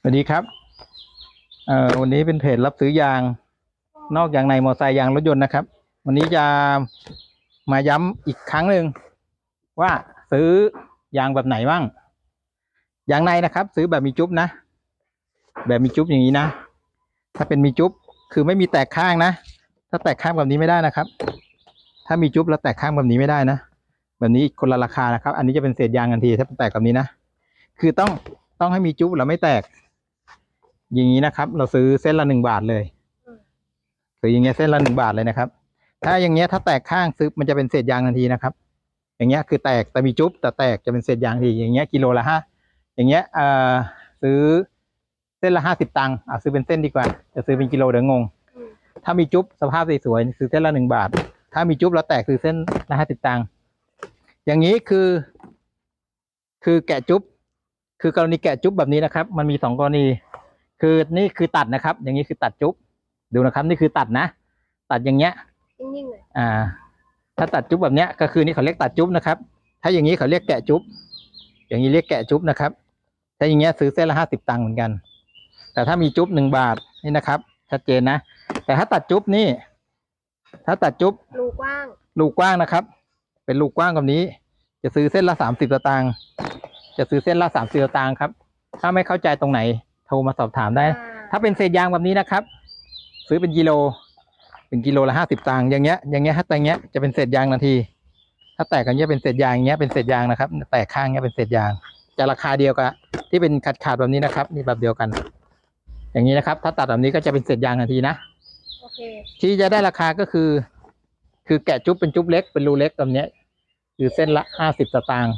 สวัสดีครับเอ่อวันนี้เป็นเพจรับซื้อยาง นอกยางในมอเตอร์ไซค์ยางรถยนต์นะครับ วันนี้จะมาย้ำอีกครั้งหนึ่งว่าซื้อยางแบบไหนบ้างยางในนะครับ ซื้อแบบมีจุ๊บนะ แบบมีจุ๊บอย่างนี้นะ ถ้าเป็นมีจุ๊บคือไม่มีแตกข้างนะ ถ้าแตกข้างแบบนี้ไม่ได้นะครับ ถ้ามีจุ๊บแล้วแตกข้างแบบนี้ไม่ได้นะ แบบนี้คนละราคานะครับ อันนี้จะเป็นเศษยางทันทีถ้าแตกแบบนี้นะ คือต้อง ต้องให้มีจุ๊บแล้วไม่แตก อย่างนี้นะครับ เราซื้อเส้นละหนึ่งบาทเลยซื้ออย่างเงี้ยเส้นละหนึ่งบาทเลยนะครับ ถ้าอย่างเงี้ยถ้าแตกข้างซื้อมันจะเป็นเศษยางทันทีนะครับ อย่างเงี้ยคือแตกแต่มีจุ๊บแต่แตกจะเป็นเศษยางทันทีอย่างเงี้ยกิโลละห้าอย่างเงี้ยเอ่อซื้อเส้นละห้าสิบตังค์อะซื้อเป็นเส้นดีกว่า จะซื้อเป็นกิโลเดี๋ยวงงอืมถ้ามีจุ๊บสภาพสวยๆซื้อเส้นละหนึ่งบาท ถ้ามีจุ๊บแล้วแตกซื้อเส้นละห้าสิบตังค์อย่างนี้คือ คือแกะจุ๊บ คือกรณีแกะจุ๊บแบบนี้นะครับ มันมีสองกรณี คือนี่คือตัดนะครับ อย่างนี้คือตัดจุ๊บดูนะครับ นี่คือตัดนะ ตัดอย่างเงี้ยนิ่งๆเลยอ่า ถ้าตัดจุ๊บแบบเนี้ยก็คือนี่เขาเรียกตัดจุ๊บนะครับ ถ้าอย่างนี้เขาเรียกแกะจุ๊บอย่างนี้เรียกแกะจุ๊บนะครับถ้าอย่างเงี้ยซื้อเส้นละห้าสิบตังค์เหมือนกัน แต่ถ้ามีจุ๊บหนึ่งบาทนี่นะครับ ชัดเจนนะ แต่ถ้าตัดจุ๊บนี่ ถ้าตัดจุ๊บรูกว้างลูกกว้างนะครับ เป็นลูกกว้างแบบนี้ จะซื้อเส้นละสามสิบตางค์ จะซื้อเส้นละสามสิบตางค์ครับ ถ้าไม่เข้าใจตรงไหนโทรมาสอบถามได้อ่าถ้าเป็นเศษยางแบบนี้นะครับ ซื้อเป็นกิโล เป็นกิโลละห้าสิบตังค์อย่างเงี้ยอย่างเงี้ยถ้าแต่งเงี้ยจะเป็นเศษยางนาที ถ้าแตกกันเงี้ยเป็นเศษยางอย่างเงี้ยเป็นเศษยางนะครับ แตกข้างเงี้ยเป็นเศษยาง จะราคาเดียวกับที่เป็นขาดขาดๆแบบนี้นะครับนี่แบบเดียวกัน อย่างนี้นะครับ ถ้าตัดแบบนี้ก็จะเป็นเศษยางนาทีนะโอเคที่จะได้ราคาก็คือ คือแกะจุ๊บเป็นจุ๊บเล็กเป็นรูเล็กแบบเนี้ยคือเส้นละห้าสิบสตางค์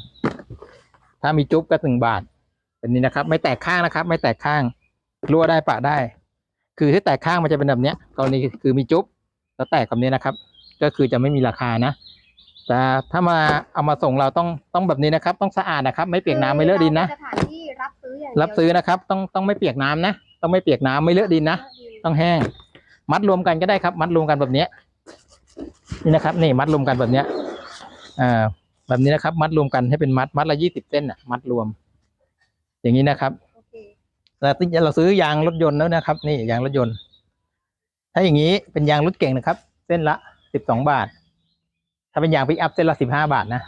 ถ้ามีจุ๊บก็หนึ่งบาทเป็นนี้นะครับ ไม่แตกข้างนะครับ ไม่แตกข้างรั่วได้ปะได้ คือที่แตกข้างมันจะเป็นแบบเนี้ยกรณีคือมีจุ๊บแล้วแตกแบบนี้นะครับ ก็คือจะไม่มีราคานะแต่ถ้ามาเอามาส่งเราต้องต้องแบบนี้นะครับ ต้องสะอาดนะครับ ไม่เปียกน้ำไม่เลอะดินนะคือเราเป็นสถานที่รับซื้ออย่างเดียวรับซื้อนะครับ ต้องต้องไม่เปียกน้ำนะต้องไม่เปียกน้ำไม่เลอะดินนะต้องแห้ง มัดรวมกันก็ได้ครับ มัดรวมกันแบบเนี้ยนี่นะครับ นี่มัดรวมกันแบบเนี้ยอ่า แบบนี้นะครับ มัดรวมกันให้เป็นมัดมัดละยี่สิบเส้นอะ มัดรวม อย่างนี้นะครับโอเคแล้วที่เราซื้อยางรถยนต์แล้วนะครับ นี่ยางรถยนต์ ถ้าอย่างนี้เป็นยางรถเก่งนะครับ เส้นละสิบสองบาท ถ้าเป็นยางปิกอัพเส้นละสิบห้าบาทนะ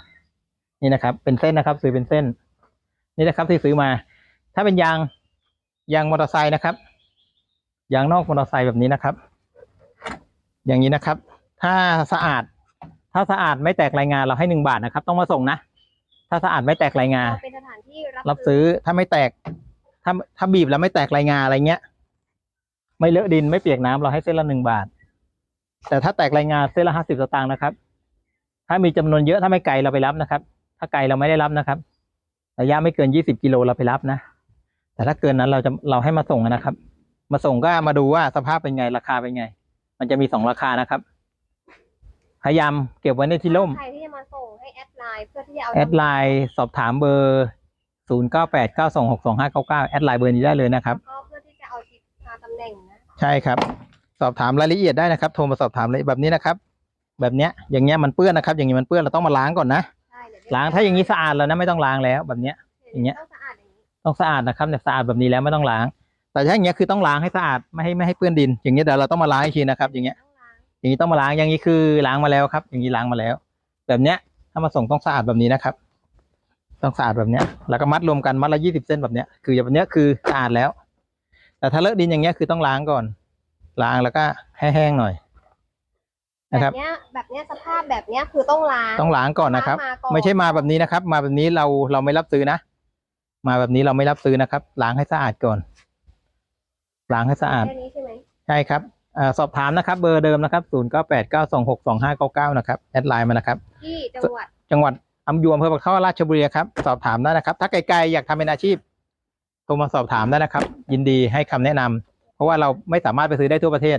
นี่นะครับ เป็นเส้นนะครับซื้อเป็นเส้น นี่นะครับที่ซื้อมา ถ้าเป็นยางยางมอเตอร์ไซค์นะครับยางนอกมอเตอร์ไซค์แบบนี้นะครับ อย่างนี้นะครับ ถ้าสะอาด ถ้าสะอาดไม่แตกรายงานเราให้หนึ่งบาทนะครับ ต้องมาส่งนะ ถ้าสะอาดไม่แตกรายงานเราเป็นสถานที่รับรับซื้อถ้าไม่แตก ถ้าถ้าบีบแล้วไม่แตกรายงานอะไรเงี้ย ไม่เลอะดินไม่เปียกน้ำเราให้เส้นละหนึ่งบาท แต่ถ้าแตกรายงานเส้นละห้าสิบสตางค์นะครับ ถ้ามีจำนวนเยอะถ้าไม่ไกลเราไปรับนะครับ ถ้าไกลเราไม่ได้รับนะครับ ระยะไม่เกินยี่สิบกิโลเราไปรับนะ แต่ถ้าเกินนั้นเราจะเราให้มาส่งนะครับ มาส่งก็มาดูว่าสภาพเป็นไงราคาเป็นไง มันจะมีสองราคานะครับ พยายามเก็บไว้ในที่ร่ม ใครที่จะมาส่งให้แอดไลน์เพื่อที่จะเอาแอดไลน์สอบถามเบอร์ศูนย์เก้าแปดเก้าสองหกสองห้าเก้าเก้าแอดไลน์เบอร์นี้ได้เลยนะครับก็เพื่อที่จะเอาจิตมาตำแหน่งนะใช่ครับ สอบถามรายละเอียดได้นะครับ โทรมาสอบถามเลยแบบนี้นะครับ แบบเนี้ยอย่างเงี้ยมันเปื้อนนะครับ อย่างนี้มันเปื้อนเราต้องมาล้างก่อนนะ ใช่เดี๋ยวล้างถ้าอย่างนี้สะอาดแล้วนะไม่ต้องล้างแล้วแบบเนี้ย อย่างเงี้ย ต้องสะอาดอย่างนี้ต้องสะอาดนะครับเนี่ยสะอาดแบบนี้แล้วไม่ต้องล้าง แต่ถ้าอย่างเงี้ยคือต้องล้างให้สะอาดไม่ให้ไม่ให้เปื้อนดิน อย่างเงี้ยเดี๋ยวเราต้องมาล้างอีกทีนะครับ อย่างเงี้ยต้ องล้างอย่างนี้ต้องมาล้างอย่างนี้คือล้างมาแล้วครับ อย่างนี้ล้างมาแล้ว แบบเนี้ยถ้ามาส่งต้องสะอาดแบบนี้นะครับ ต้องสะอาดแบบเนี้ย แล้วก็มัดรวมกันมัดละยี่สิบเส้นแบบเนี้ยคือแบบเนี้ยคือสะอาดแล้ว แต่ถ้าเลอะดินอย่างเงี้ยคือต้องล้างก่อน ล้างแล้วก็ให้แห้งหน่อยแบนะครับบเนี้ยแบบเนี้ยสภาพแบบเนี้ยคือต้องล้างต้องล้างก่อนนะครับล้างมาก่อนไม่ใช่มาแบบนี้นะครับ มาแบบนี้เราเราไม่รับซื้อนะมาแบบนี้เราไม่รับซื้อนะครับ ล้างให้สะอาดก่อน ล้างให้สะอาดแค่นี้ใช่ไหมใช่ครับเอ่อ สอบถามนะครับเบอร์เดิมนะครับศูนย์เก้าแปดเก้าสองหกสองห้าเก้าเก้านะครับแอดไลน์มานะครับที่จังหวัดจังหวัดอำยวนอำเภอปากท่อราชบุรีครับสอบถามได้นะครับ ถ้าไกลๆอยากทำเป็นอาชีพโทรมาสอบถามได้นะครับ ยินดีให้คำแนะนำเพราะว่าเราไม่สามารถไปซื้อได้ทั่วประเทศ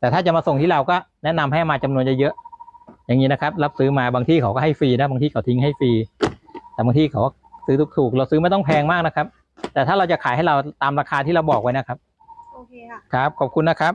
แต่ถ้าจะมาส่งที่เราก็แนะนำให้มาจำนวนเยอะๆอย่างนี้นะครับ รับซื้อมาบางที่เขาก็ให้ฟรีนะบางที่เขาทิ้งให้ฟรี แต่บางที่เขาก็ซื้อถูกๆเราซื้อไม่ต้องแพงมากนะครับ แต่ถ้าเราจะขายให้เราตามราคาที่เราบอกไว้นะครับโอเคค่ะครับ ขอบคุณนะครับ